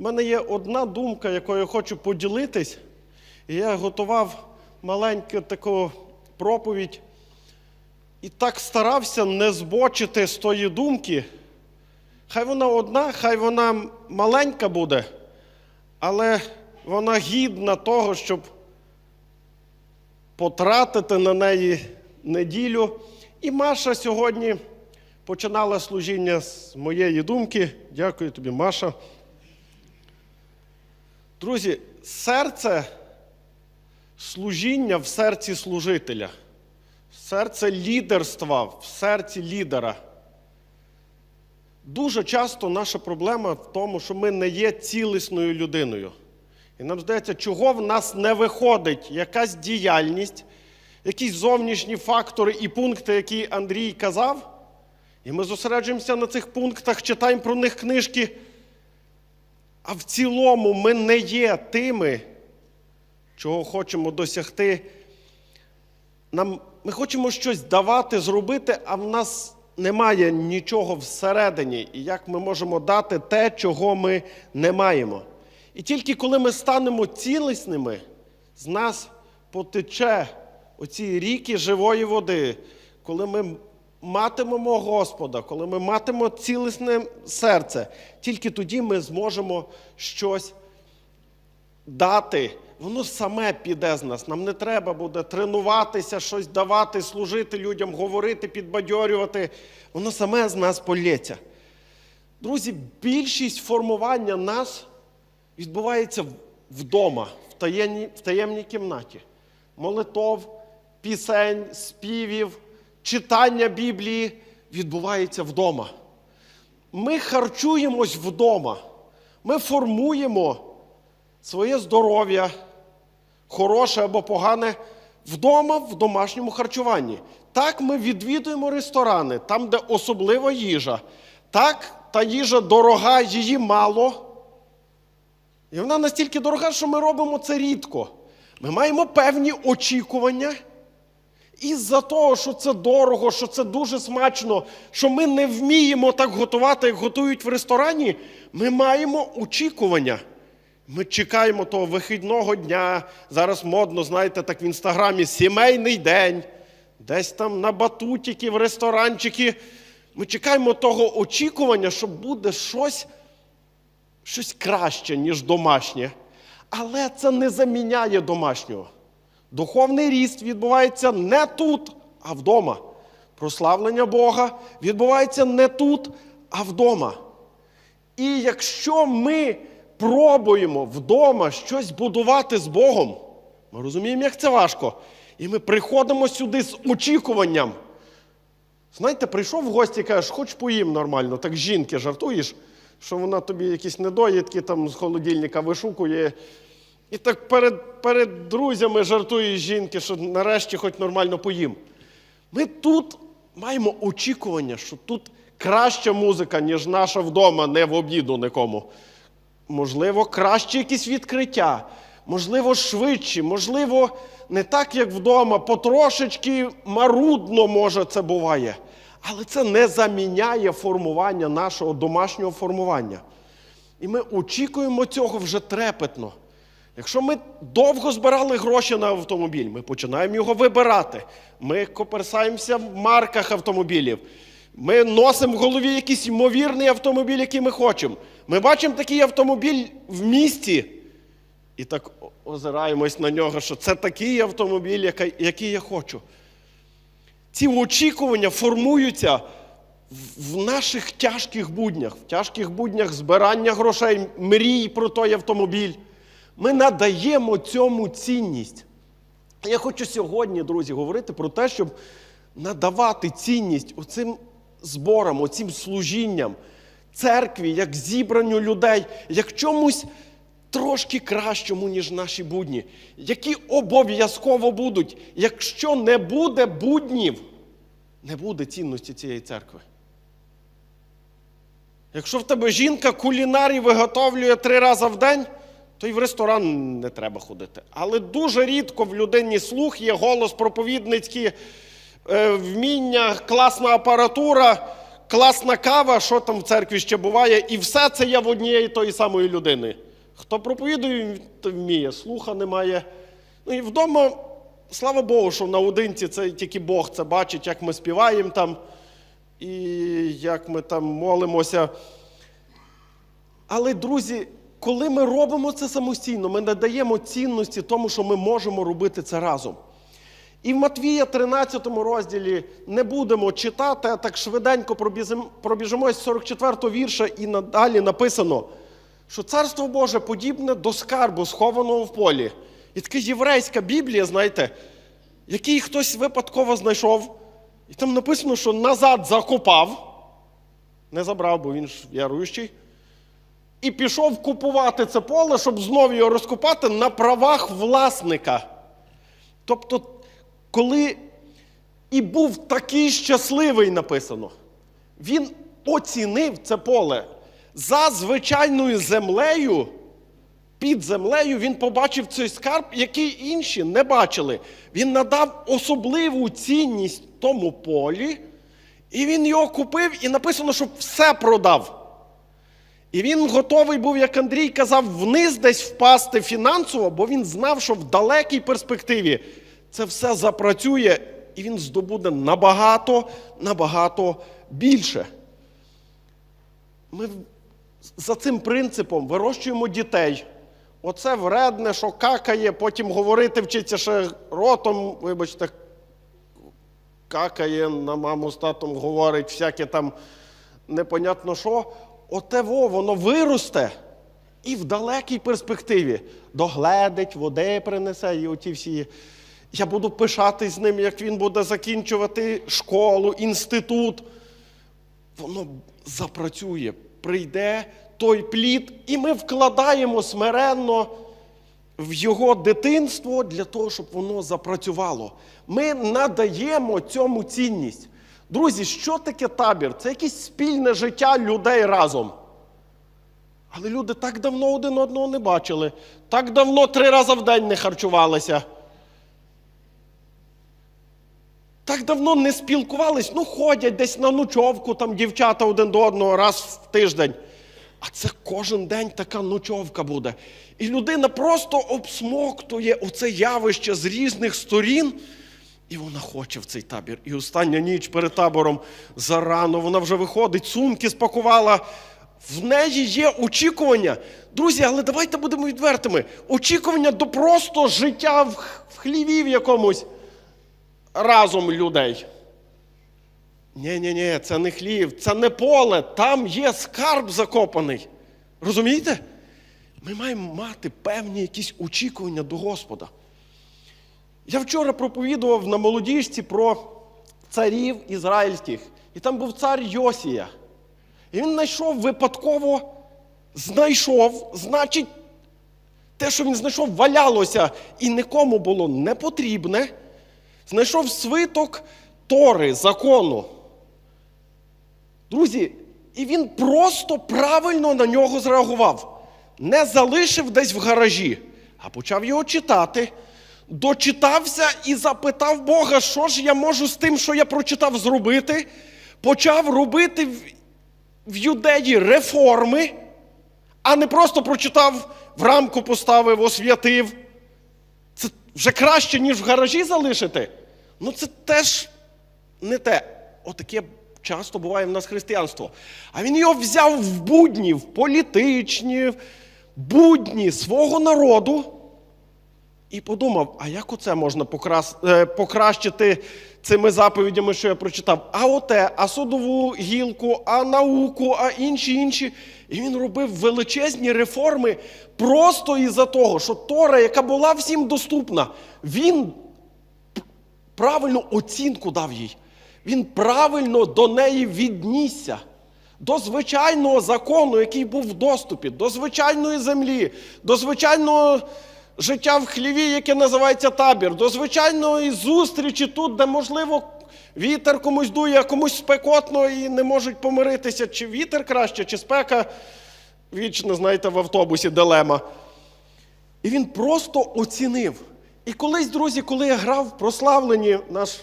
У мене є одна думка, якою я хочу поділитись. І я готував маленьку таку проповідь і так старався не збочити з тої думки. Хай вона одна, хай вона маленька буде, але вона гідна того, щоб потратити на неї неділю. І Маша сьогодні починала служіння з моєї думки. Дякую тобі, Маша. Друзі, серце служіння в серці служителя, серце лідерства в серці лідера. Дуже часто наша проблема в тому, що ми не є цілісною людиною. І нам здається, чого в нас не виходить якась діяльність, якісь зовнішні фактори і пункти, які Андрій казав. І ми зосереджуємося на цих пунктах, читаємо про них книжки. А в цілому ми не є тими, чого хочемо досягти. Нам, Ми хочемо щось давати, зробити, а в нас немає нічого всередині. І як ми можемо дати те, чого ми не маємо. І тільки коли ми станемо цілісними, з нас потече оці ріки живої води, коли ми матимемо Господа, коли ми матимемо цілісне серце, тільки тоді ми зможемо щось дати. Воно саме піде з нас. Нам не треба буде тренуватися, щось давати, служити людям, говорити, підбадьорювати. Воно саме з нас полється. Друзі, більшість формування нас відбувається вдома, в таємній, в таємній кімнаті. Молитов, пісень, співів, читання Біблії відбувається вдома. Ми харчуємось вдома. Ми формуємо своє здоров'я, хороше або погане, вдома в домашньому харчуванні. Так ми відвідуємо ресторани, там, де особлива їжа. Так, та їжа дорога, її мало. І вона настільки дорога, що ми робимо це рідко. Ми маємо певні очікування. Із-за того, що це дорого, що це дуже смачно, що ми не вміємо так готувати, як готують в ресторані, ми маємо очікування. Ми чекаємо того вихідного дня. Зараз модно, знаєте, так в інстаграмі сімейний день, десь там на батутики, в ресторанчики. Ми чекаємо того очікування, що буде щось, щось краще, ніж домашнє. Але це не заміняє домашнього. Духовний ріст відбувається не тут, а вдома. Прославлення Бога відбувається не тут, а вдома. І якщо ми пробуємо вдома щось будувати з Богом, ми розуміємо, як це важко. І ми приходимо сюди з очікуванням. Знаєте, прийшов в гості і кажеш, хоч поїм нормально, так жінки жартуєш, що вона тобі якісь недоїдки там з холодильника вишукує. І так перед, перед друзями жартує жінки, що нарешті хоч нормально поїм. Ми тут маємо очікування, що тут краща музика, ніж наша вдома, не в обіду нікому. Можливо, краще якісь відкриття, можливо, швидші, можливо, не так, як вдома, потрошечки марудно, може, це буває. Але це не заміняє формування нашого домашнього формування. І ми очікуємо цього вже трепетно. Якщо ми довго збирали гроші на автомобіль, ми починаємо його вибирати. Ми коперсаємося в марках автомобілів. Ми носимо в голові якийсь ймовірний автомобіль, який ми хочемо. Ми бачимо такий автомобіль в місті і так озираємось на нього, що це такий автомобіль, який я хочу. Ці очікування формуються в наших тяжких буднях, в тяжких буднях збирання грошей, мрій про той автомобіль. Ми надаємо цьому цінність. Я хочу сьогодні, друзі, говорити про те, щоб надавати цінність оцим зборам, оцим служінням, церкві, як зібранню людей, як чомусь трошки кращому, ніж наші будні, які обов'язково будуть. Якщо не буде буднів, не буде цінності цієї церкви. Якщо в тебе жінка кулінарій виготовлює три рази в день, то й в ресторан не треба ходити. Але дуже рідко в людині слух є голос проповідницький, е, вміння, класна апаратура, класна кава, що там в церкві ще буває, і все це є в однієї тої самої людини. Хто проповідує, то вміє, слуха немає. Ну і вдома, слава Богу, що наодинці це тільки Бог це бачить, як ми співаємо там, і як ми там молимося. Але, друзі, коли ми робимо це самостійно, ми надаємо цінності тому, що ми можемо робити це разом. І в Матвія 13 розділі не будемо читати, а так швиденько пробіжимось з 44 вірша, і надалі написано, що Царство Боже подібне до скарбу, схованого в полі. І така єврейська Біблія, знаєте, який хтось випадково знайшов, і там написано, що назад закопав, не забрав, бо він ж віруючий, і пішов купувати це поле, щоб знову його розкопати на правах власника. Тобто, коли і був такий щасливий, написано, він оцінив це поле за звичайною землею. Під землею він побачив цей скарб, який інші не бачили. Він надав особливу цінність тому полі, і він його купив, і написано, що все продав. І він готовий був, як Андрій казав, вниз десь впасти фінансово, бо він знав, що в далекій перспективі це все запрацює, і він здобуде набагато, набагато більше. Ми за цим принципом вирощуємо дітей. Оце вредне, що какає, потім говорити вчиться ще ротом, вибачте, какає, на маму з татом говорить, всяке там непонятно що. Оте во, воно виросте і в далекій перспективі догледить, води принесе і оті всі. Я буду пишатись з ним, як він буде закінчувати школу, інститут. Воно запрацює, прийде той плід, і ми вкладаємо смиренно в його дитинство для того, щоб воно запрацювало. Ми надаємо цьому цінність. Друзі, що таке табір? Це якесь спільне життя людей разом. Але люди так давно один одного не бачили, так давно три рази в день не харчувалися. Так давно не спілкувались, ну ходять десь на ночовку, там дівчата один до одного раз в тиждень. А це кожен день така ночовка буде. І людина просто обсмоктує оце явище з різних сторін, і вона хоче в цей табір. І остання ніч перед табором зарано вона вже виходить, сумки спакувала. В неї є очікування. Друзі, але давайте будемо відвертими. Очікування до просто життя в хліві в якомусь разом людей. Ні, ні, ні, це не хлів, це не поле, там є скарб закопаний. Розумієте? Ми маємо мати певні якісь очікування до Господа. Я вчора проповідував на молодіжці про царів ізраїльських. І там був цар Йосія. І він знайшов випадково, знайшов, значить, те, що він знайшов, валялося і нікому було не потрібне. Знайшов свиток Тори, закону. Друзі, і він просто правильно на нього зреагував. Не залишив десь в гаражі, а почав його читати. Дочитався і запитав Бога, що ж я можу з тим, що я прочитав, зробити. Почав робити в, юдеї реформи, а не просто прочитав, в рамку поставив, освятив. Це вже краще, ніж в гаражі залишити. Ну це теж не те. Отаке часто буває в нас християнство. А він його взяв в будні, в політичні, в будні свого народу і подумав: а як оце можна е, покращити цими заповідями, що я прочитав? А оте, а судову гілку, а науку, а інші інші. І він робив величезні реформи просто із-за того, що Тора, яка була всім доступна, він правильну оцінку дав їй. Він правильно до неї віднісся. До звичайного закону, який був в доступі, до звичайної землі, до звичайного життя в хліві, яке називається табір, до звичайної зустрічі тут, де, можливо, вітер комусь дує, а комусь спекотно і не можуть помиритися, чи вітер краще, чи спека. Вічно, знаєте, в автобусі дилема. І він просто оцінив. І колись, друзі, коли я грав в прославленні, наш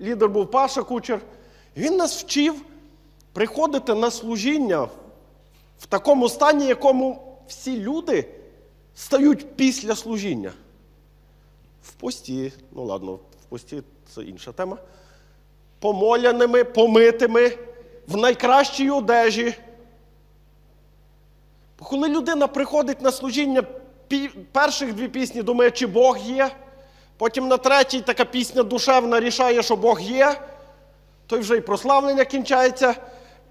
лідер був Паша Кучер, він нас вчив приходите на служіння в такому стані, якому всі люди стають після служіння. В пості, ну ладно, в пості це інша тема. Помоляними, помитими, в найкращій одежі. Коли людина приходить на служіння, перших дві пісні думає, чи Бог є. Потім на третій така пісня душевна рішає, що Бог є. То вже і прославлення кінчається.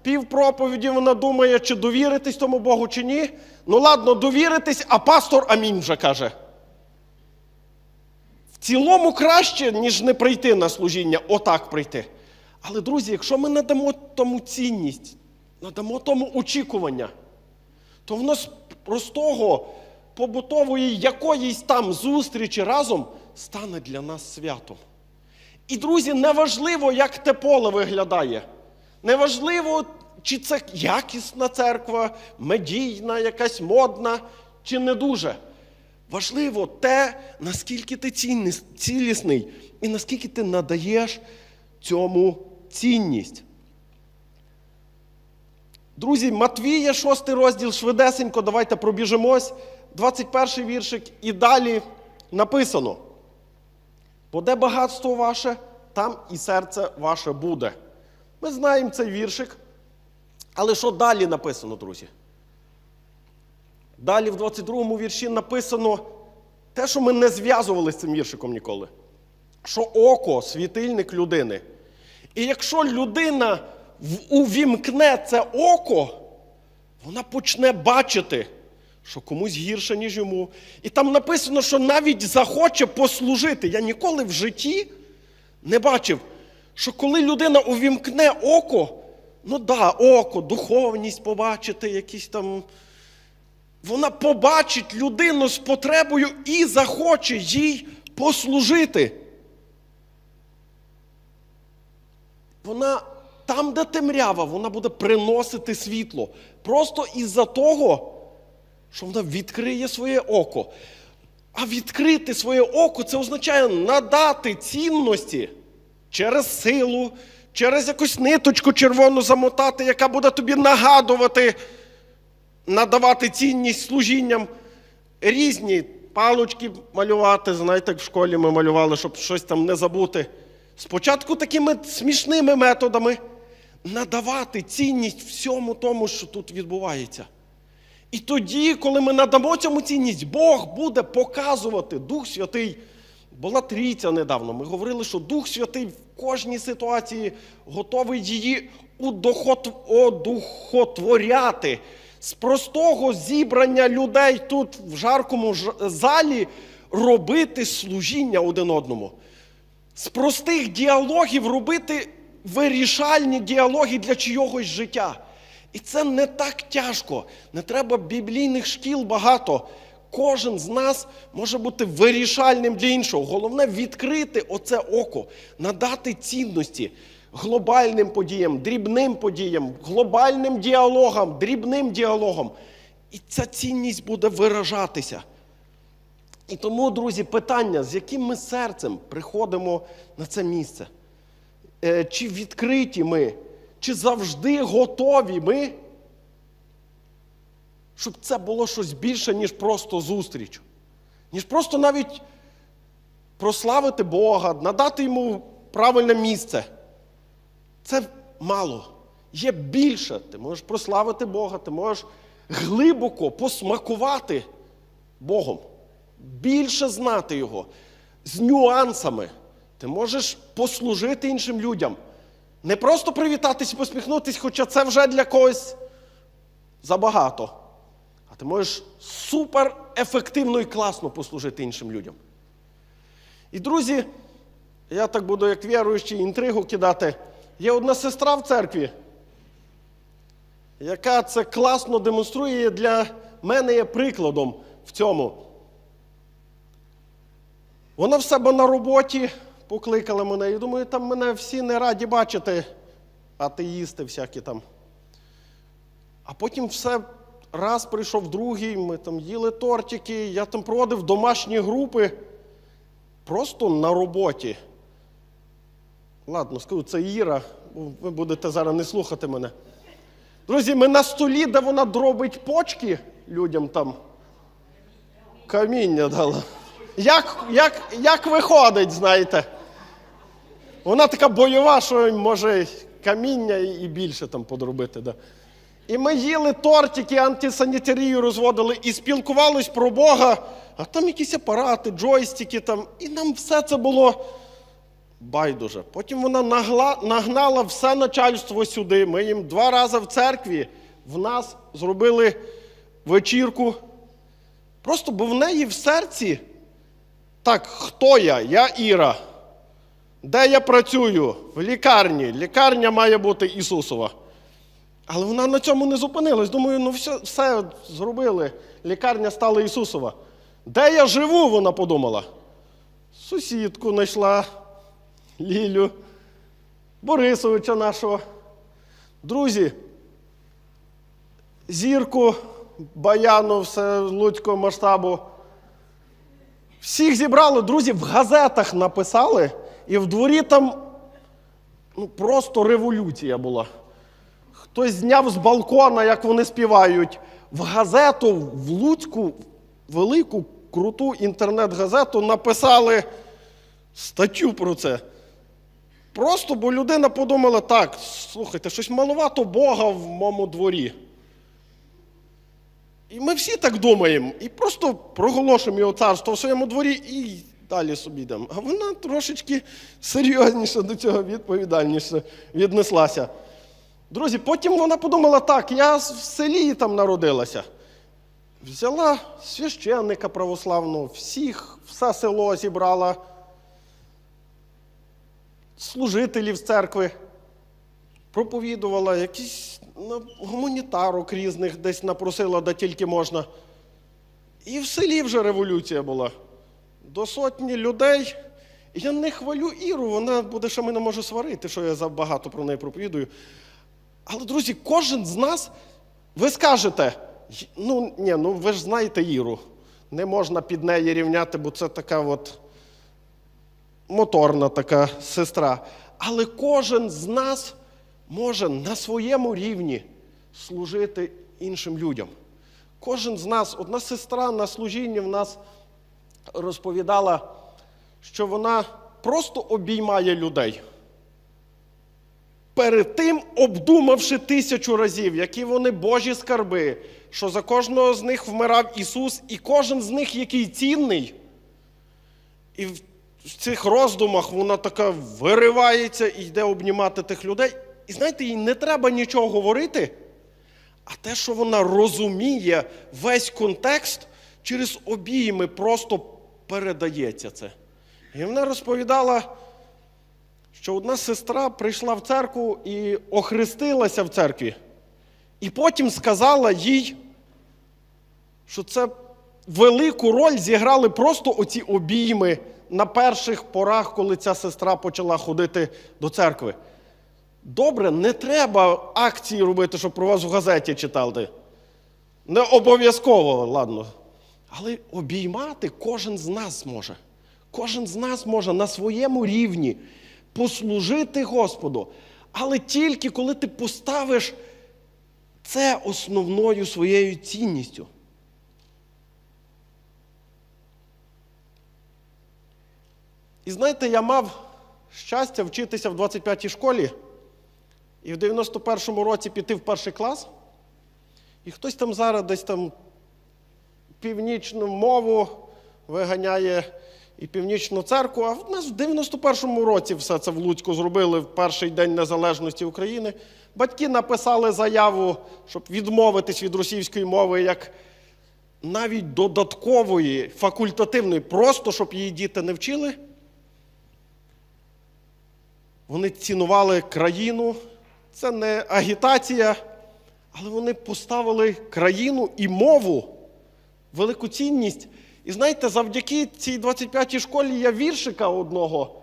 Пів проповіді вона думає, чи довіритись тому Богу, чи ні. Ну ладно, довіритись, а пастор амінь вже каже. В цілому краще, ніж не прийти на служіння, отак прийти. Але, друзі, якщо ми надамо тому цінність, надамо тому очікування, то воно з простого побутової якоїсь там зустрічі разом стане для нас святом. І, друзі, неважливо, як те поле виглядає. Неважливо, чи це якісна церква, медійна, якась модна, чи не дуже. Важливо те, наскільки ти цілісний і наскільки ти надаєш цьому цінність. Друзі, Матвія, 6 розділ, швидесенько, давайте пробіжимось. 21 віршик, і далі написано: Бо де багатство ваше, там і серце ваше буде. Ми знаємо цей віршик. Але що далі написано, друзі? Далі в 22 вірші написано те, що ми не зв'язували з цим віршиком ніколи. Що око світильник людини. І якщо людина увімкне це око, вона почне бачити, що комусь гірше, ніж йому. І там написано, що навіть захоче послужити. Я ніколи в житті не бачив, що коли людина увімкне око, ну да, око, духовність побачити, якісь там. Вона побачить людину з потребою і захоче їй послужити. Вона там, де темрява, вона буде приносити світло. Просто із-за того, що вона відкриє своє око. А відкрити своє око це означає надати цінності через силу, через якусь ниточку червону замотати, яка буде тобі нагадувати, надавати цінність служінням. Різні палочки малювати, знаєте, як в школі ми малювали, щоб щось там не забути. Спочатку такими смішними методами надавати цінність всьому тому, що тут відбувається. І тоді, коли ми надамо цьому цінність, Бог буде показувати Дух Святий. Була трійця недавно. Ми говорили, що Дух Святий кожній ситуації готовий її одухотворяти. З простого зібрання людей тут в жаркому залі робити служіння один одному. З простих діалогів робити вирішальні діалоги для чийогось життя. І це не так тяжко. Не треба біблійних шкіл багато. Кожен з нас може бути вирішальним для іншого. Головне відкрити оце око, надати цінності глобальним подіям, дрібним подіям, глобальним діалогам, дрібним діалогам. І ця цінність буде виражатися. І тому, друзі, питання, з яким ми серцем приходимо на це місце? Е, Чи відкриті ми, чи завжди готові ми, щоб це було щось більше, ніж просто зустріч, ніж просто навіть прославити Бога, надати йому правильне місце. Це мало. Є більше. Ти можеш прославити Бога, ти можеш глибоко посмакувати Богом, більше знати Його з нюансами. Ти можеш послужити іншим людям. Не просто привітатись і посміхнутись, хоча це вже для когось забагато. А ти можеш супер ефективно і класно послужити іншим людям. І, друзі, я так буду як віруючий інтригу кидати. Є одна сестра в церкві, яка це класно демонструє для мене є прикладом в цьому. Вона в себе на роботі покликала мене і думаю, там мене всі не раді бачити, атеїсти всякі там. А потім все раз прийшов другий, ми там їли тортики, я там проводив домашні групи просто на роботі. Ладно, скажу, це Іра, ви будете зараз не слухати мене. Друзі, ми на столі, де вона дробить почки людям там. Каміння дала. Як, як, як виходить, знаєте? Вона така бойова, що може каміння і більше там подробити. Да. І ми їли тортики, антисанітарію розводили і спілкувались про Бога, а там якісь апарати, джойстики там. І нам все це було байдуже. Потім вона нагла, нагнала все начальство сюди. Ми їм два рази в церкві в нас зробили вечірку. Просто бо в неї в серці так, хто я? Я Іра. Де я працюю? В лікарні. Лікарня має бути Ісусова. Але вона на цьому не зупинилась. Думаю, ну все, все зробили. Лікарня стала Ісусова. Де я живу, вона подумала. Сусідку знайшла Лілю, Борисовича нашого. Друзі, зірку, баяну, все луцького масштабу. Всіх зібрали, друзі, в газетах написали, і в дворі там ну, просто революція була. Хтось зняв з балкона, як вони співають. В газету, в Луцьку, велику, круту інтернет-газету написали статтю про це. Просто бо людина подумала, так, слухайте, щось маловато Бога в моєму дворі. І ми всі так думаємо. І просто проголошуємо його царство в своєму дворі і далі собі йдемо. А вона трошечки серйозніше до цього відповідальніше віднеслася. Друзі, потім вона подумала, так, я в селі там народилася. Взяла священника православного, всіх, все село зібрала, служителів церкви, проповідувала, якісь ну, гуманітарок різних десь напросила, де тільки можна. І в селі вже революція була. До сотні людей. Я не хвалю Іру, вона буде, що мене може сварити, що я забагато про неї проповідую. Але, друзі, кожен з нас, ви скажете, ну ні, ну ви ж знаєте Іру. Не можна під неї рівняти, бо це така от моторна така сестра. Але кожен з нас може на своєму рівні служити іншим людям. Кожен з нас, одна сестра на служінні в нас розповідала, що вона просто обіймає людей. Перед тим, обдумавши тисячу разів, які вони Божі скарби, що за кожного з них вмирав Ісус, і кожен з них який цінний. І в цих роздумах вона така виривається і йде обнімати тих людей. І знаєте, їй не треба нічого говорити, а те, що вона розуміє весь контекст, через обійми просто передається це. І вона розповідала, що одна сестра прийшла в церкву і охрестилася в церкві. І потім сказала їй, що це велику роль зіграли просто оці обійми на перших порах, коли ця сестра почала ходити до церкви. Добре, не треба акції робити, щоб про вас в газеті читали. Не обов'язково, ладно. Але обіймати кожен з нас може. Кожен з нас може на своєму рівні послужити Господу. Але тільки коли ти поставиш це основною своєю цінністю. І знаєте, я мав щастя вчитися в 25-й школі і в 91-му році піти в перший клас. І хтось там зараз десь там північну мову виганяє і північну церкву. А в нас в 91-му році все це в Луцьку зробили в перший день незалежності України. Батьки написали заяву, щоб відмовитись від російської мови як навіть додаткової, факультативної, просто щоб її діти не вчили. Вони цінували країну. Це не агітація, але вони поставили країну і мову, велику цінність. І знаєте, завдяки цій 25-й школі я віршика одного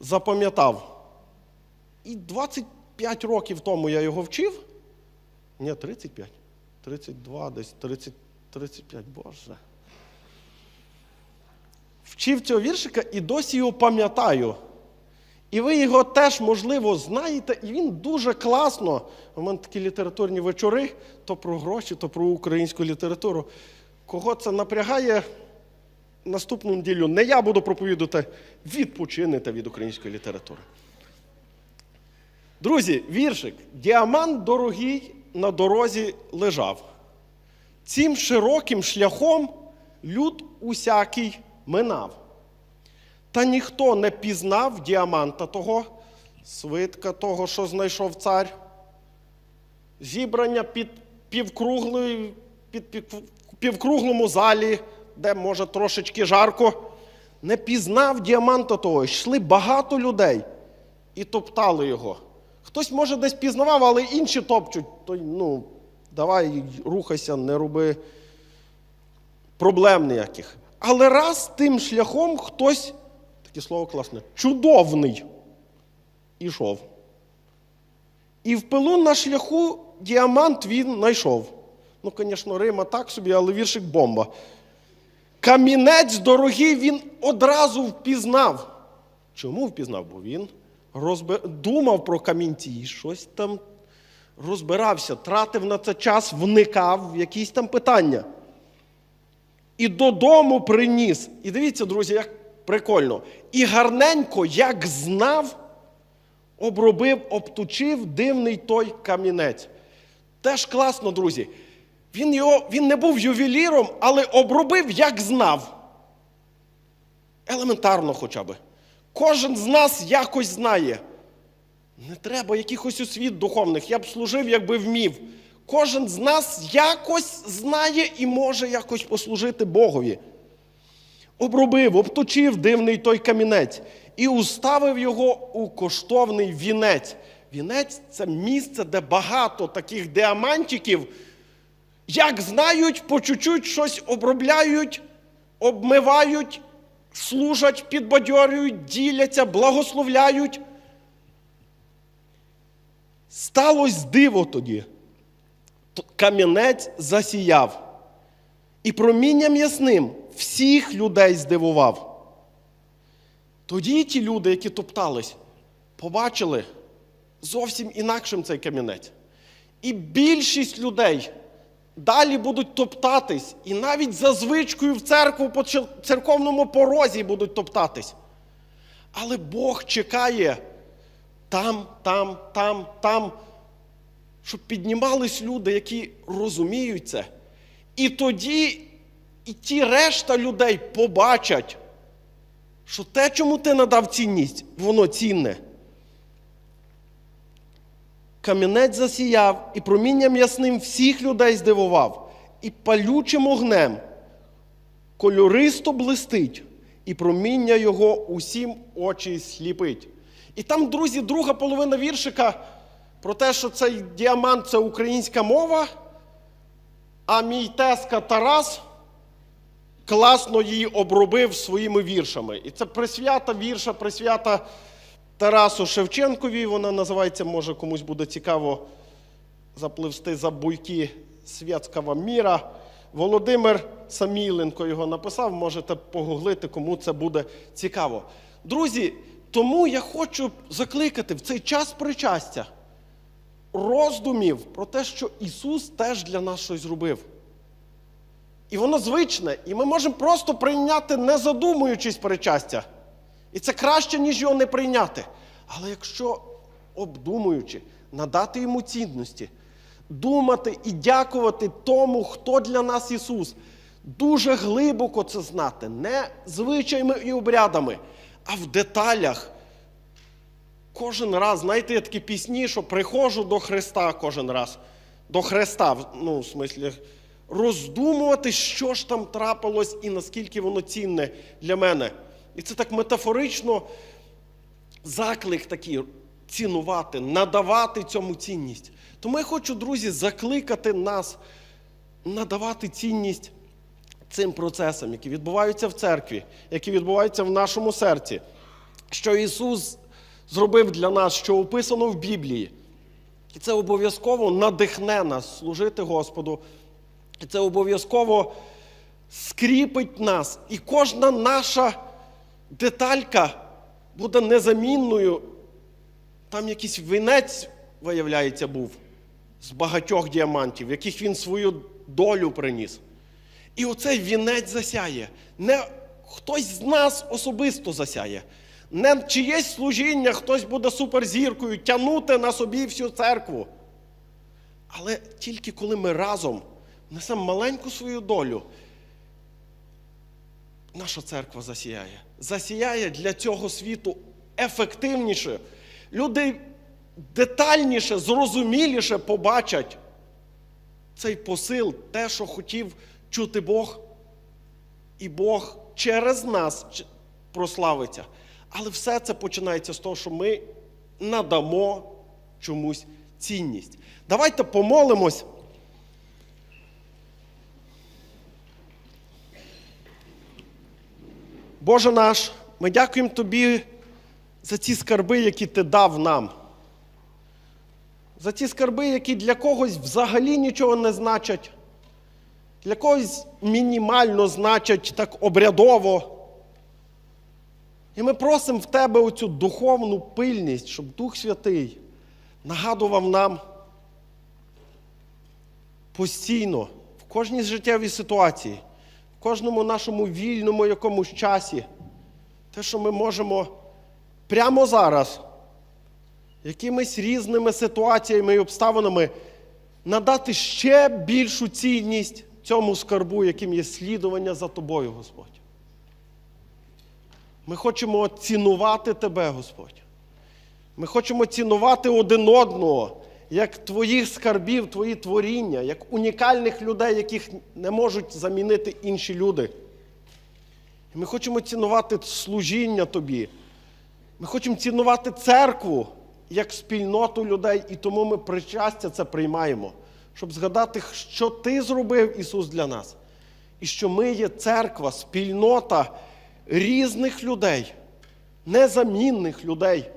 запам'ятав. І 25 років тому я його вчив. Ні, 35, 32, десь 30, 35, боже. Вчив цього віршика і досі його пам'ятаю. І ви його теж, можливо, знаєте, і він дуже класно. У мене такі літературні вечори, то про гроші, то про українську літературу. Кого це напрягає, наступну неділю не я буду проповідувати, відпочинете від української літератури. Друзі, віршик. Діамант дорогий на дорозі лежав. Цим широким шляхом люд усякий минав. Та ніхто не пізнав діаманта того, свитка того, що знайшов цар. Зібрання під, півкруглої, під, під півкруглому залі, де може трошечки жарко. Не пізнав діаманта того. Йшли багато людей і топтали його. Хтось, може, десь пізнавав, але інші топчуть. То, ну, давай рухайся, не роби проблем ніяких. Але раз тим шляхом хтось, таке слово класне, чудовний ішов. І в пилу на шляху діамант він знайшов. Ну, звісно, Рима так собі, але віршик бомба. Камінець дорогий він одразу впізнав. Чому впізнав? Бо він розбе... думав про камінці і щось там розбирався, тратив на це час, вникав в якісь там питання. І додому приніс. І дивіться, друзі, як прикольно. І гарненько, як знав, обробив, обтучив дивний той камінець. Теж класно, друзі. Він, його, він не був ювеліром, але обробив, як знав. Елементарно хоча б. Кожен з нас якось знає. Не треба якихось освіт духовних. Я б служив, якби вмів. Кожен з нас якось знає і може якось послужити Богові. Обробив, обточив дивний той камінець і уставив його у коштовний вінець. Вінець це місце, де багато таких діамантиків, як знають, по чуть-чуть щось обробляють, обмивають, служать, підбадьорюють, діляться, благословляють. Сталось диво тоді. Кам'янець засіяв. І промінням ясним всіх людей здивував. Тоді ті люди, які топтались, побачили зовсім інакшим цей камінець. І більшість людей далі будуть топтатись, і навіть за звичкою в церкву по церковному порозі будуть топтатись. Але Бог чекає там, там, там, там, щоб піднімались люди, які розуміють це. І тоді і ті решта людей побачать, що те, чому ти надав цінність, воно цінне. Камінець засіяв і промінням ясним всіх людей здивував, і палючим огнем кольористо блистить, і проміння його усім очі сліпить. І там, друзі, друга половина віршика про те, що цей діамант це українська мова, а мій тезка Тарас класно її обробив своїми віршами. І це присвята вірша, присвята Тарасу Шевченкові. Вона називається, може комусь буде цікаво запливсти за буйки святського міра. Володимир Саміленко його написав, можете погуглити, кому це буде цікаво. Друзі, тому я хочу закликати в цей час причастя роздумів про те, що Ісус теж для нас щось зробив. І воно звичне, і ми можемо просто прийняти, не задумуючись причастя. І це краще, ніж його не прийняти. Але якщо, обдумуючи, надати йому цінності, думати і дякувати тому, хто для нас Ісус, дуже глибоко це знати, не звичаями і обрядами, а в деталях. Кожен раз, знаєте, є такі пісні, що приходжу до Христа кожен раз. До Христа, ну, в смислі, роздумувати, що ж там трапилось і наскільки воно цінне для мене. І це так метафорично заклик такий цінувати, надавати цьому цінність. Тому я хочу, друзі, закликати нас надавати цінність цим процесам, які відбуваються в церкві, які відбуваються в нашому серці. Що Ісус зробив для нас, що описано в Біблії. І це обов'язково надихне нас служити Господу. І це обов'язково скріпить нас. І кожна наша деталька буде незамінною. Там якийсь вінець, виявляється, був з багатьох діамантів, яких він свою долю приніс. І оцей вінець засяє. Не хтось з нас особисто засяє. Не чиєсь служіння, хтось буде суперзіркою тягнути на собі всю церкву. Але тільки коли ми разом несемо маленьку свою долю, наша церква засіяє. Засіяє для цього світу ефективніше. Люди детальніше, зрозуміліше побачать цей посил, те, що хотів чути Бог. І Бог через нас прославиться. Але все це починається з того, що ми надамо чомусь цінність. Давайте помолимось. Боже наш, ми дякуємо Тобі за ці скарби, які Ти дав нам. За ті скарби, які для когось взагалі нічого не значать, для когось мінімально значать так обрядово. І ми просимо в Тебе оцю духовну пильність, щоб Дух Святий нагадував нам постійно, в кожній життєвій ситуації, кожному нашому вільному якомусь часі, те, що ми можемо прямо зараз, якимись різними ситуаціями і обставинами надати ще більшу цінність цьому скарбу, яким є слідування за тобою, Господь. Ми хочемо цінувати Тебе, Господь. Ми хочемо цінувати один одного, як твоїх скарбів, твої творіння, як унікальних людей, яких не можуть замінити інші люди. І ми хочемо цінувати служіння Тобі. Ми хочемо цінувати церкву як спільноту людей, і тому ми причастя це приймаємо, щоб згадати, що Ти зробив, Ісус, для нас. І що ми є церква, спільнота різних людей, незамінних людей,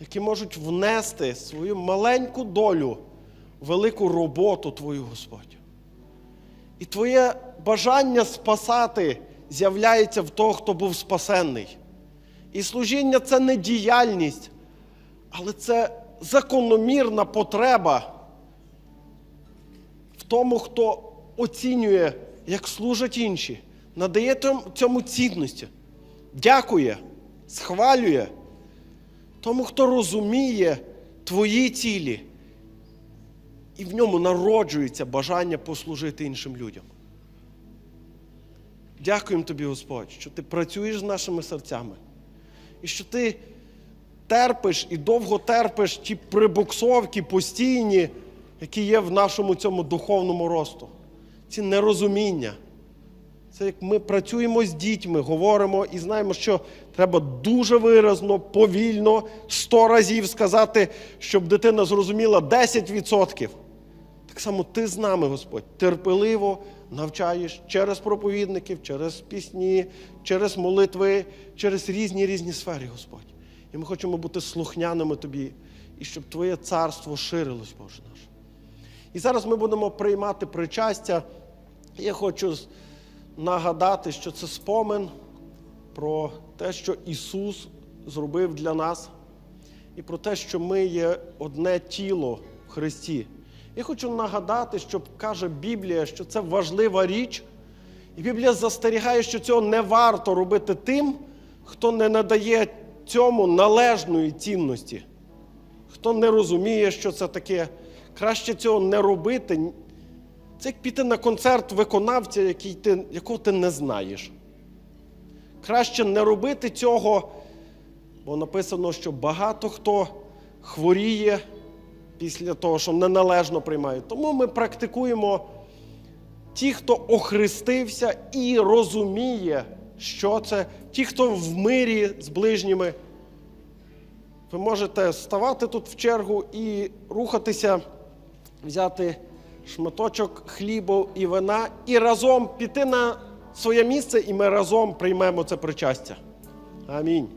які можуть внести свою маленьку долю велику роботу Твою, Господь. І Твоє бажання спасати з'являється в того, хто був спасенний. І служіння це не діяльність, але це закономірна потреба в тому, хто оцінює, як служать інші, надає цьому цінності, дякує, схвалює тому, хто розуміє твої цілі, і в ньому народжується бажання послужити іншим людям. Дякуємо тобі, Господь, що ти працюєш з нашими серцями. І що ти терпиш і довго терпиш ті прибуксовки постійні, які є в нашому цьому духовному росту. Ці нерозуміння. Це як ми працюємо з дітьми, говоримо і знаємо, що треба дуже виразно, повільно, сто разів сказати, щоб дитина зрозуміла 10%. Так само ти з нами, Господь, терпеливо навчаєш через проповідників, через пісні, через молитви, через різні різні сфери, Господь. І ми хочемо бути слухняними Тобі, і щоб Твоє царство ширилось, Боже наш. І зараз ми будемо приймати причастя. Я хочу нагадати, що це спомин про те, що Ісус зробив для нас, і про те, що ми є одне тіло в Христі. Я хочу нагадати, що каже Біблія, що це важлива річ, і Біблія застерігає, що цього не варто робити тим, хто не надає цьому належної цінності, хто не розуміє, що це таке. Краще цього не робити. Це як піти на концерт виконавця, який ти, якого ти не знаєш. Краще не робити цього, бо написано, що багато хто хворіє після того, що неналежно приймають. Тому ми практикуємо ті, хто охрестився і розуміє, що це, ті, хто в мирі з ближніми. Ви можете ставати тут в чергу і рухатися, взяти шматочок хлібу і вина, і разом піти на своє місце, і ми разом приймемо це причастя. Амінь.